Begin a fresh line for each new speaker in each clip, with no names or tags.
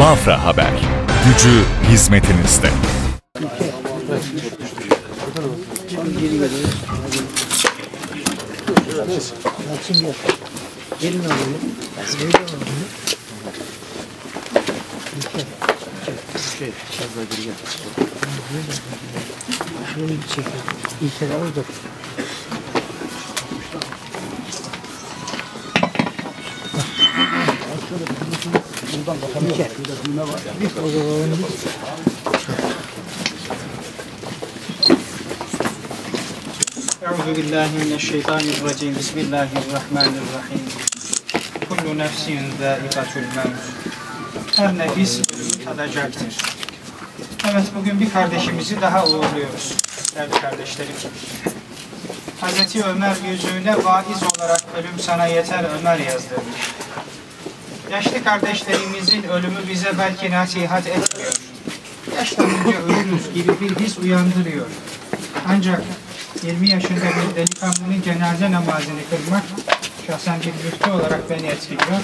Bafra Haber. Gücü hizmetinizde.
Euzu billahi mineşşeytanirracim. Bismillahirrahmanirrahim. Kullu nefsin zâikatul mevt. Her nefis tadacaktır. Evet bugün bir kardeşimizi daha uğurluyoruz. Değerli kardeşlerim. Hazreti Ömer yüzüğüne vaiz olarak ölüm sana yeter Ömer yazdırmış. Yaşlı kardeşlerimizin ölümü bize belki nasihat etmiyor. Yaşlanınca ölürüz gibi bir his uyandırıyor. Ancak 20 yaşında bir delikanlının cenaze namazını kılmak şahsen bir müftü olarak beni etkiliyor.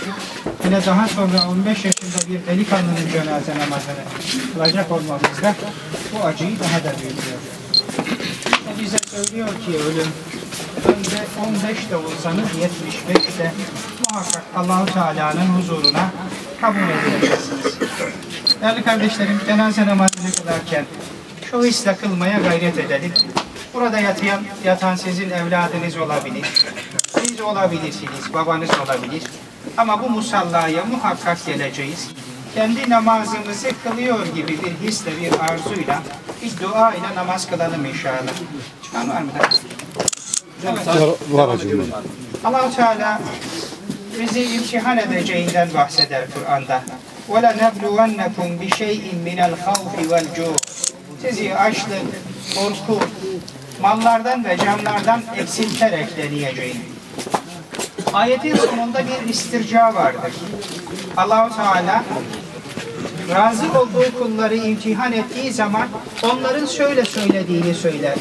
Hele daha sonra 15 yaşında bir delikanlının cenaze namazını kılacak olmamız da bu acıyı daha da büyütüyor. Bize söylüyor ki ölüm önce 15 de olsanız 75 de muhakkak Allahu Teala'nın huzuruna kabul edileceksiniz. Değerli kardeşlerim, cenaze namazını kılarken şu hisle kılmaya gayret edelim. Burada yatan, yatan sizin evladınız olabilir. Siz olabilirsiniz, babanız olabilir. Ama bu musallaya muhakkak geleceğiz. Kendi namazımızı kılıyor gibi bir hisle, bir arzuyla, bir dua ile namaz kılalım inşallah. Çıkan var mı da? Evet. Allah-u Teala bizi imtihan edeceğinden bahseder Kur'an'da. وَلَنَبْلُوَنَّكُمْ بِشَيْءٍ مِنَ الْخَوْفِ وَالْجُوعِ Sizi açlık, korku, mallardan ve canlardan eksilterek deneyeceğim. Ayetin sonunda bir istirca vardır. Allahu Teala razı olduğu kulları imtihan ettiği zaman onların şöyle söylediğini söyler.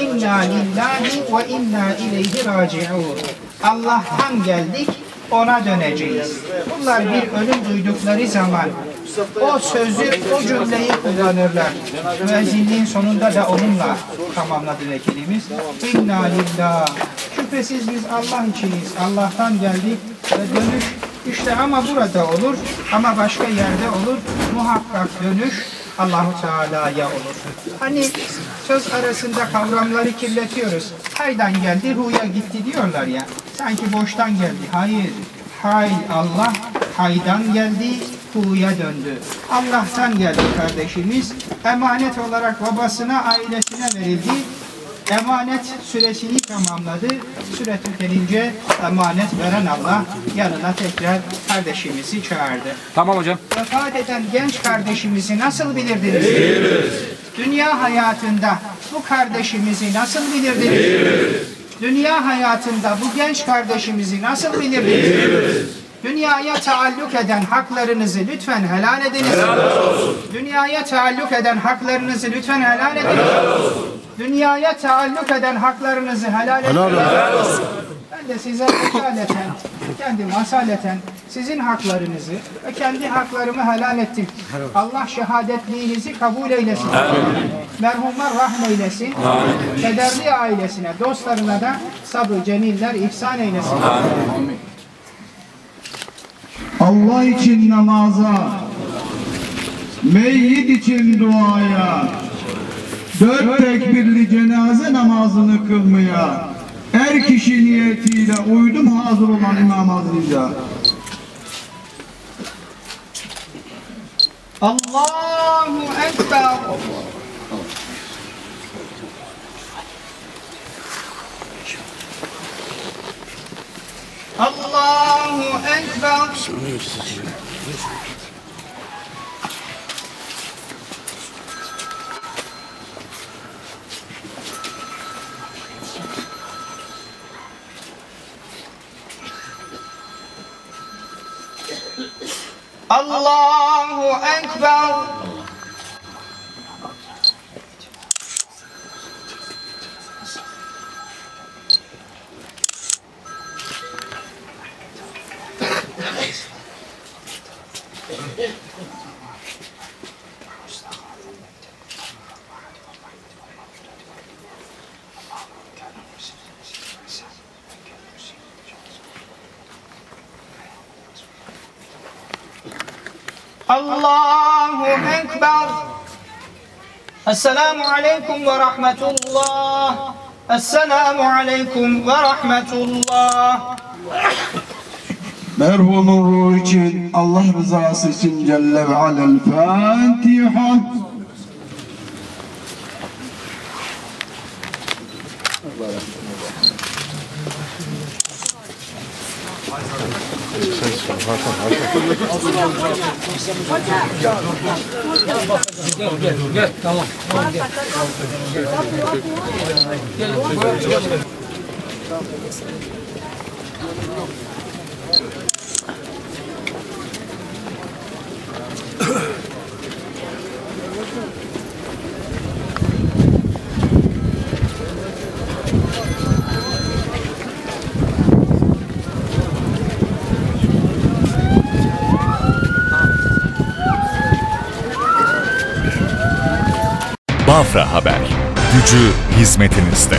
İnna lillahi ve inna ileyhi raciun. Allah'tan geldik, ona döneceğiz. Bunlar bir ölüm duydukları zaman o sözü, o cümleyi kullanırlar. Müezzinliğin sonunda da onunla tamamladı vekilimiz. İnna lillah. Şüphesiz biz Allah içiniz. Allah'tan geldik ve dönüş işte ama burada olur ama başka yerde olur. Muhakkak dönüş Allahu Teala'ya olur. Hani söz arasında kavramları kirletiyoruz. Haydan geldi, huya gitti diyorlar ya. Sanki boştan geldi. Hayır. Hay Allah haydan geldi, huya döndü. Allah'tan geldi kardeşimiz. Emanet olarak babasına, ailesine verildi. Emanet süresini tamamladı. Süre tükenince emanet veren Allah yanına tekrar kardeşimizi çağırdı.
Tamam hocam.
Vefat eden genç kardeşimizi nasıl bilirdiniz? Dünya hayatında bu kardeşimizi nasıl bilirdiniz? Dünya hayatında bu genç kardeşimizi nasıl bilirdiniz? Dünyaya taalluk eden haklarınızı lütfen helal ediniz. Dünyaya taalluk eden haklarınızı lütfen helal ediniz. Dünyaya taalluk eden haklarınızı helal ediniz. Ben de size vekaleten, kendi masaleten sizin haklarınızı ve kendi haklarımı helal ettim. Allah şehadetliğinizi kabul eylesin. Merhumlar rahmeylesin. Kederli ailesine, dostlarına da sabır, cemiller ihsan eylesin.
Allah için namaza, meyyit için duaya, dört tekbirli cenaze namazını kılmaya, er kişi niyetiyle uydum hazır olan İmam Aziz'e.
Allahu Ekber. Allahu Ekber. Allahu Ekber. Allahu Ekber. Esselamu Aleyküm ve Rahmetullah. Esselamu Aleyküm ve Rahmetullah.
Merhumun ruhu için, Allah rızası için Celle ve Alel Fatiha. Gel gel gel tamam. tamam gel. Gel gel.
Bafra Haber. Gücü hizmetinizde.